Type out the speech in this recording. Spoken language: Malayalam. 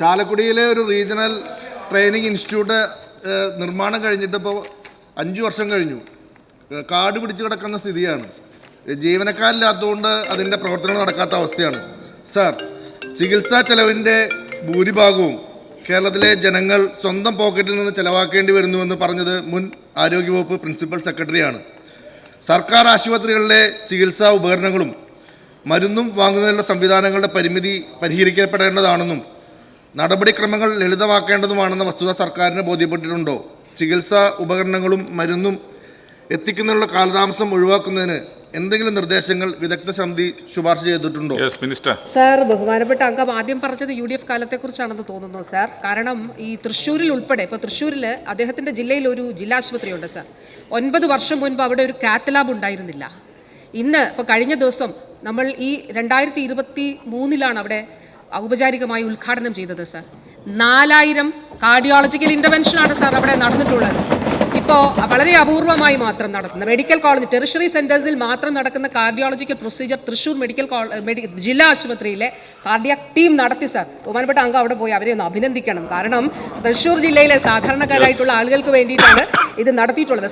ചാലക്കുടിയിലെ ഒരു റീജിയണൽ ട്രെയിനിങ് ഇൻസ്റ്റിറ്റ്യൂട്ട് നിർമ്മാണം കഴിഞ്ഞിട്ട് ഇപ്പോൾ അഞ്ച് വർഷം കഴിഞ്ഞു. കാട് പിടിച്ച് കിടക്കുന്ന സ്ഥിതിയാണ്. ജീവനക്കാരില്ലാത്തതുകൊണ്ട് അതിന്റെ പ്രവർത്തനം നടക്കാത്ത അവസ്ഥയാണ്. സാർ ചികിത്സാ ചെലവിന്റെ ഭൂരിഭാഗവും കേരളത്തിലെ ജനങ്ങൾ സ്വന്തം പോക്കറ്റിൽ നിന്ന് ചെലവാക്കേണ്ടി വരുന്നുവെന്ന് പറഞ്ഞത് മുൻ ആരോഗ്യവകുപ്പ് പ്രിൻസിപ്പൽ സെക്രട്ടറിയാണ്. സർക്കാർ ആശുപത്രികളിലെ ചികിത്സാ ഉപകരണങ്ങളും മരുന്നും വാങ്ങുന്നതിനുള്ള സംവിധാനങ്ങളുടെ പരിമിതി പരിഹരിക്കപ്പെടേണ്ടതാണെന്നും നടപടിക്രമങ്ങൾ ലളിതമാക്കേണ്ടതുമാണെന്ന വസ്തുത സർക്കാരിന് ബോധ്യപ്പെട്ടിട്ടുണ്ടോ? ചികിത്സാ ഉപകരണങ്ങളും മരുന്നും എത്തിക്കുന്നതിനുള്ള കാലതാമസം ഒഴിവാക്കുന്നതിന് എന്തെങ്കിലും നിർദ്ദേശങ്ങൾ വിദഗ്ധ സമിതി ശുപാർശ ചെയ്തിട്ടുണ്ടോ? യെസ് മിനിസ്റ്റർ സാർ ബഹുമാനപ്പെട്ട അംഗം ആദ്യം പറഞ്ഞത് യു ഡി എഫ് കാലത്തെക്കുറിച്ചാണെന്ന് തോന്നുന്നു സാർ കാരണം ഈ തൃശ്ശൂരിൽ ഉൾപ്പെടെ ഇപ്പോൾ തൃശ്ശൂരിൽ അദ്ദേഹത്തിന്റെ ജില്ലയിൽ ഒരു ജില്ലാ ആശുപത്രിയുണ്ട് സാർ ഒൻപത് വർഷം മുൻപ് അവിടെ ഒരു കാത്ത് ലാബ് ഉണ്ടായിരുന്നില്ല. ഇന്ന് ഇപ്പോൾ കഴിഞ്ഞ ദിവസം നമ്മൾ ഈ രണ്ടായിരത്തി ഇരുപത്തി മൂന്നിലാണ് അവിടെ ഔപചാരികമായി ഉദ്ഘാടനം ചെയ്തത് സാർ. നാലായിരം കാർഡിയോളജിക്കൽ ഇന്റർവെൻഷനാണ് സാർ അവിടെ നടന്നിട്ടുള്ളത്. ഇപ്പോൾ വളരെ അപൂർവമായി മാത്രം നടത്തുന്ന മെഡിക്കൽ കോളേജ് ടെറിഷറി സെന്റേഴ്സിൽ മാത്രം നടക്കുന്ന cardiological procedure Thrissur medical college ജില്ലാ ആശുപത്രിയിലെ കാർഡിയാക് ടീം നടത്തി സാർ. ബഹുമാനപ്പെട്ട അംഗം അവിടെ പോയി അവരെ ഒന്ന് അഭിനന്ദിക്കണം. കാരണം തൃശ്ശൂർ ജില്ലയിലെ സാധാരണക്കാരായിട്ടുള്ള ആളുകൾക്ക് വേണ്ടിയിട്ടാണ് ഇത് നടത്തിയിട്ടുള്ളത്.